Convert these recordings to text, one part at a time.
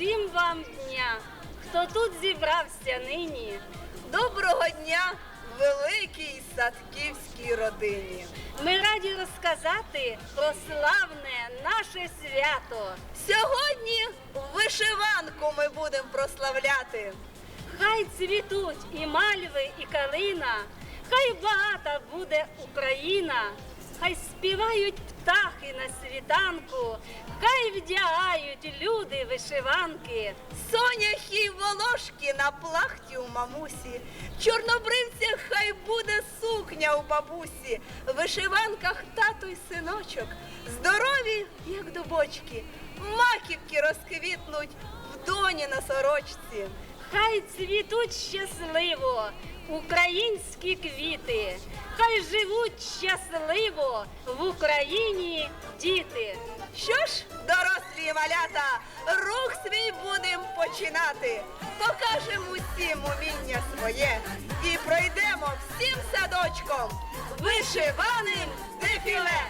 всім вам дня, хто тут зібрався нині. Доброго дня великій садківській родині. Ми раді розказати про славне наше свято. Сьогодні вишиванку ми будемо прославляти. Хай цвітуть і мальви, і калина, хай багата буде Україна, хай співають птахи на світанку, хай вдягають люди вишиванки. Соняхи волошки на плахті у мамусі. В чорнобривцях хай буде сукня у бабусі. В вишиванках тато й синочок. Здорові, як дубочки. Маківки розквітнуть в доні на сорочці. Хай цвітуть щасливо українські квіти, хай живуть щасливо в Україні діти. Що ж, дорослі малята, рух свій будем починати. Покажемо усім уміння своє і пройдемо всім садочком вишиваним дефіле.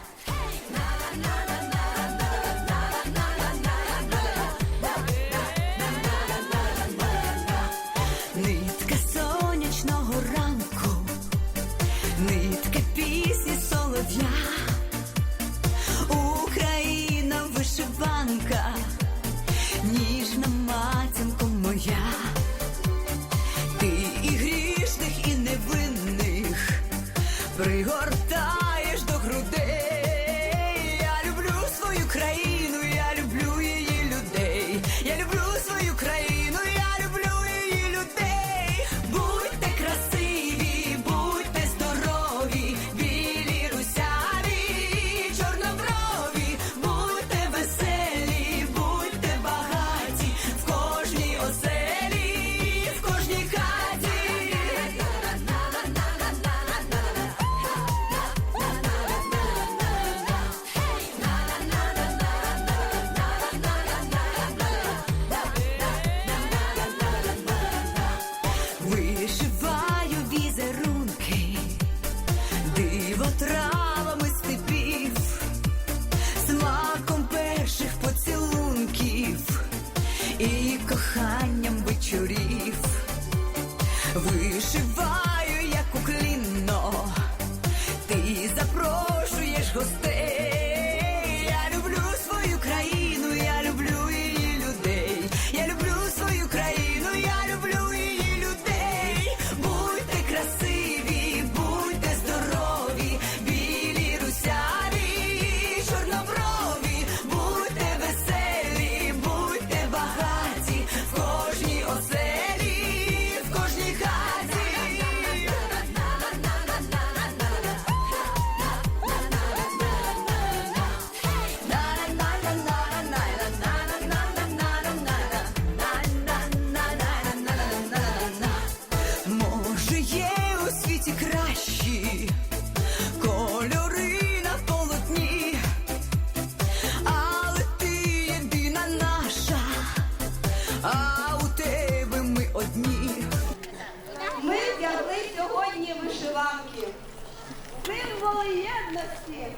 Символи єдності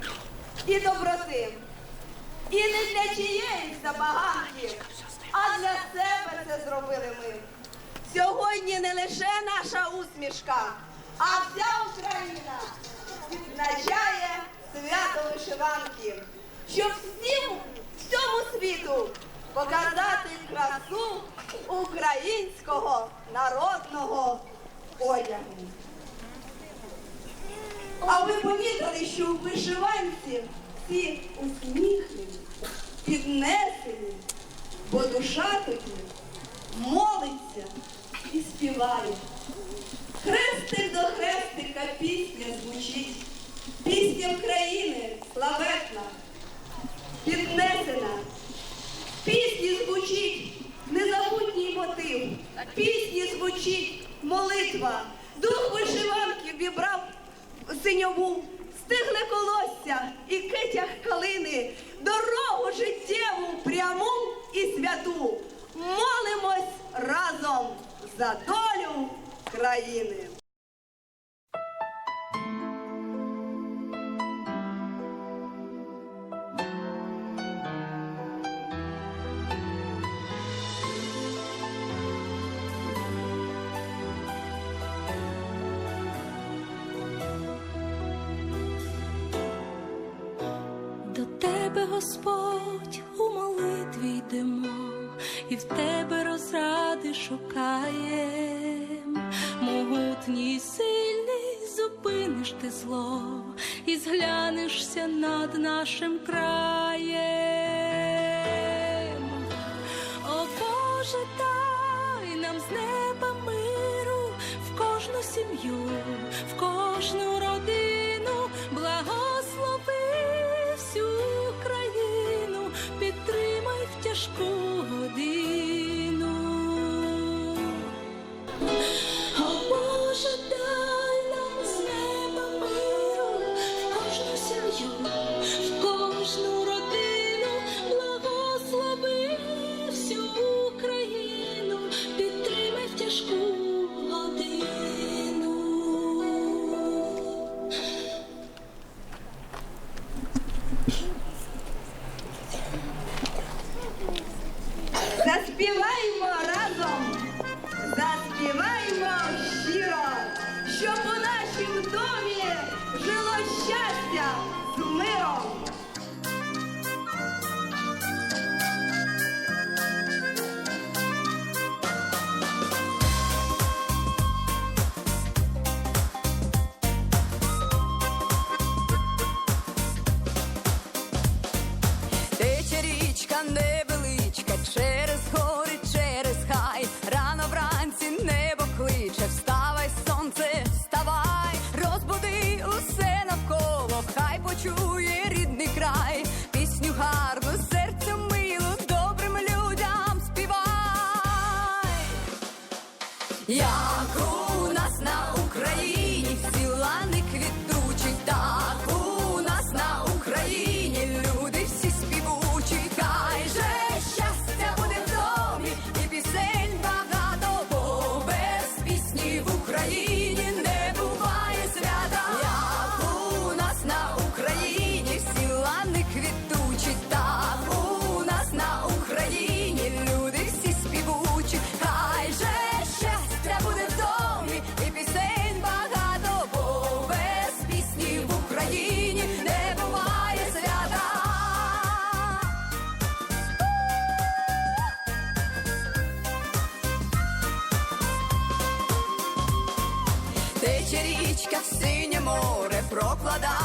і доброти. І не для чиєїсь забаганки, а для себе це зробили ми. Сьогодні не лише наша усмішка, а вся Україна відзначає свято вишиванки, щоб всім всьому світу показати красу українського народного одягу. А ви помітили, що у вишиванці всі усміхнені, піднесені, бо душа тоді молиться і співає. Хрестик до хрестика пісня звучить. Пісня України славетна, піднесена. Пісні звучить незабутній мотив. Пісні звучить молитва. Дух вишиванки вібрав синьову, стигне колосся і китях калини, дорогу життєву, пряму і святу. Молимось разом за долю країни. тебе, Господь, у молитві йдемо, і в тебе розради шукаєм, могутній сильний зупиниш ти зло і зглянешся над нашим краєм, о Боже, дай нам з неба миру в кожну сім'ю. to live. синє море прокладає.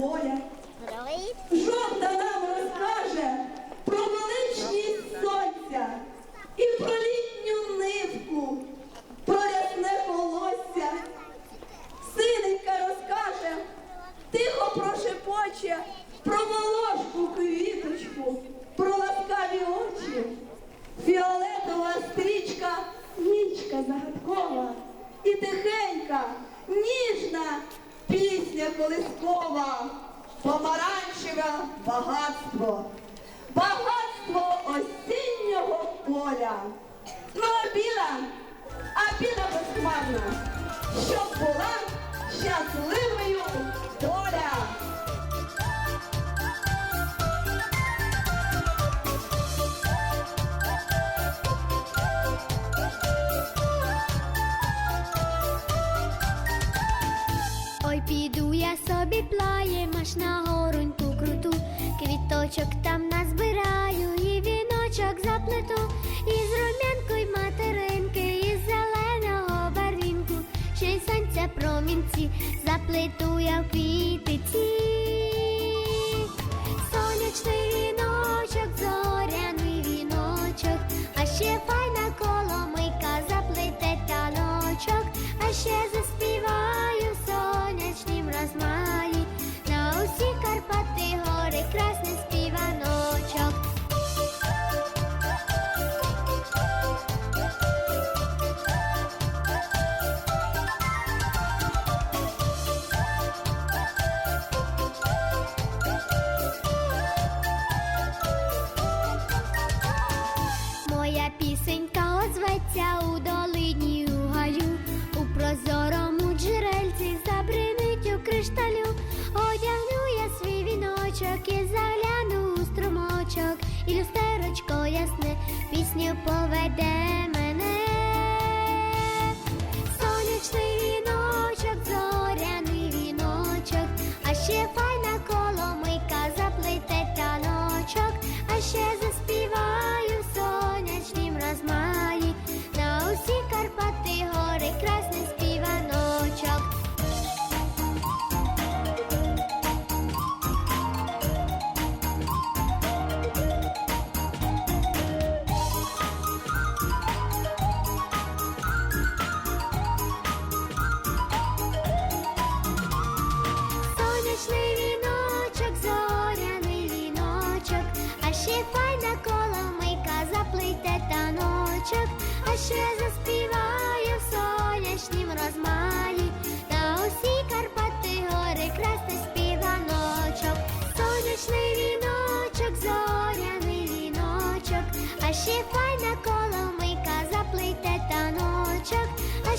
воля.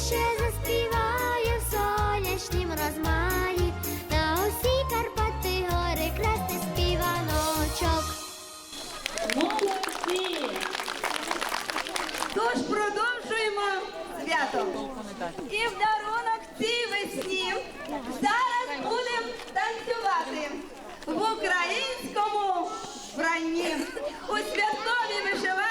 ще заспіває в сонячнім розмаї, на усі Карпати гори красти співаночок. Молодці! Тож продовжуємо свято. І в дарунок цій весні зараз будемо танцювати в українському вбранні у святові вишиванні.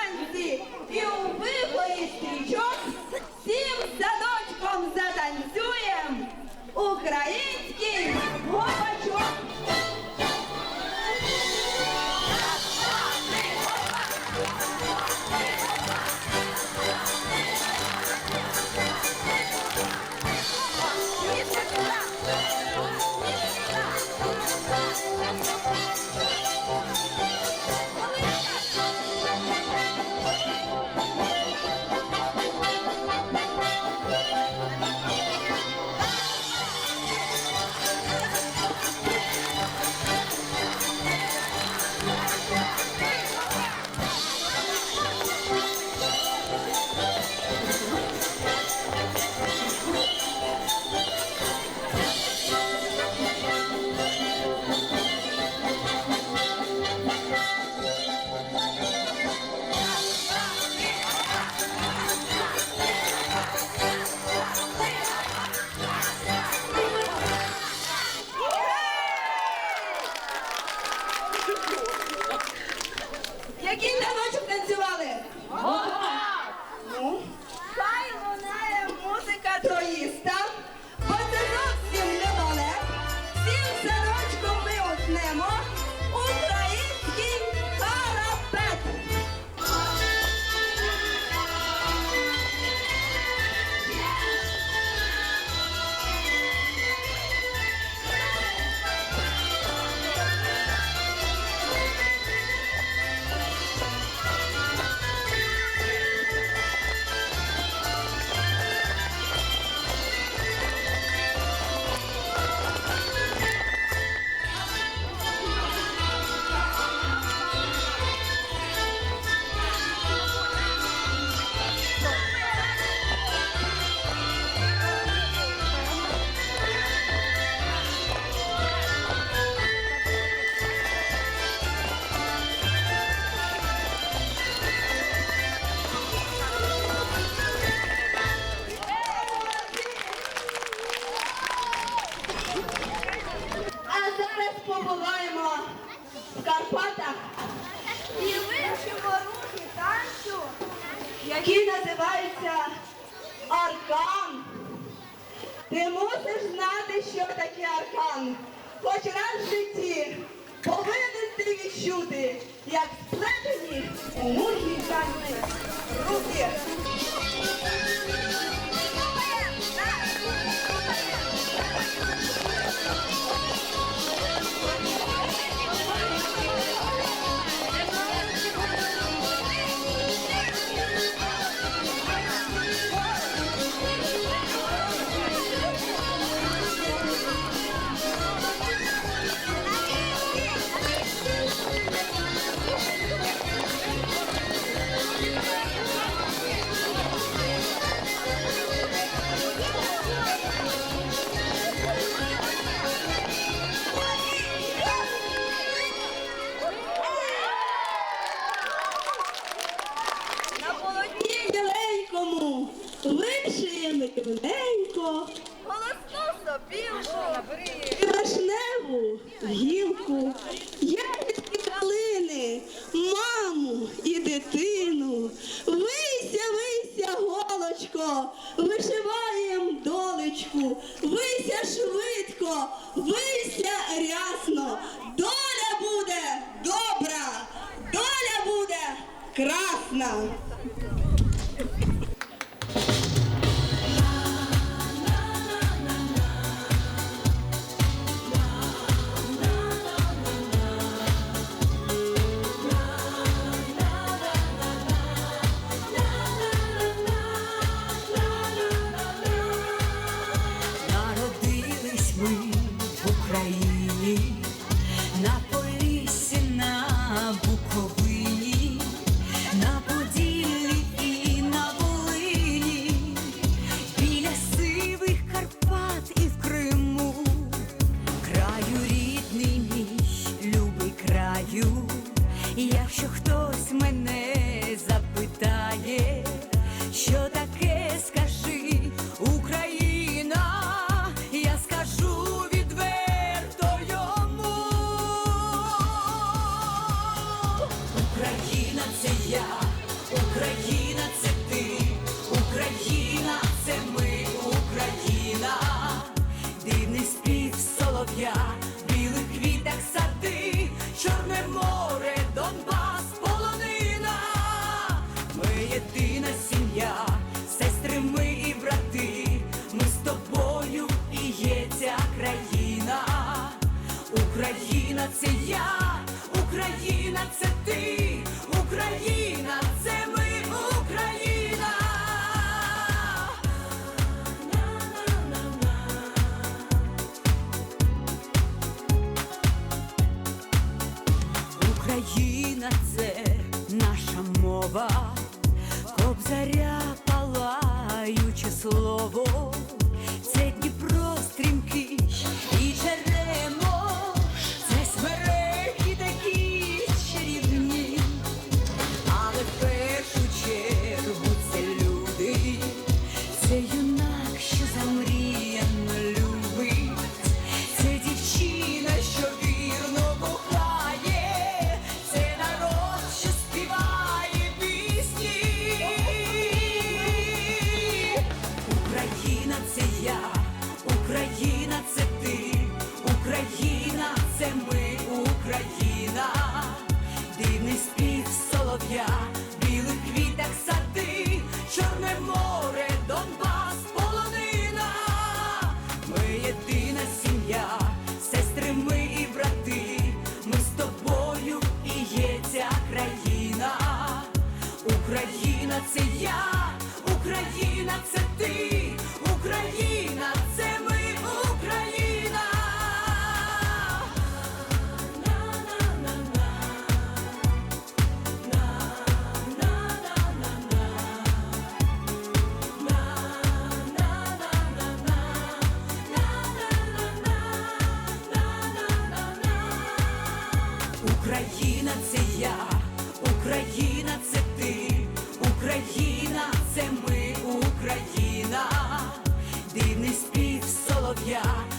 yeah.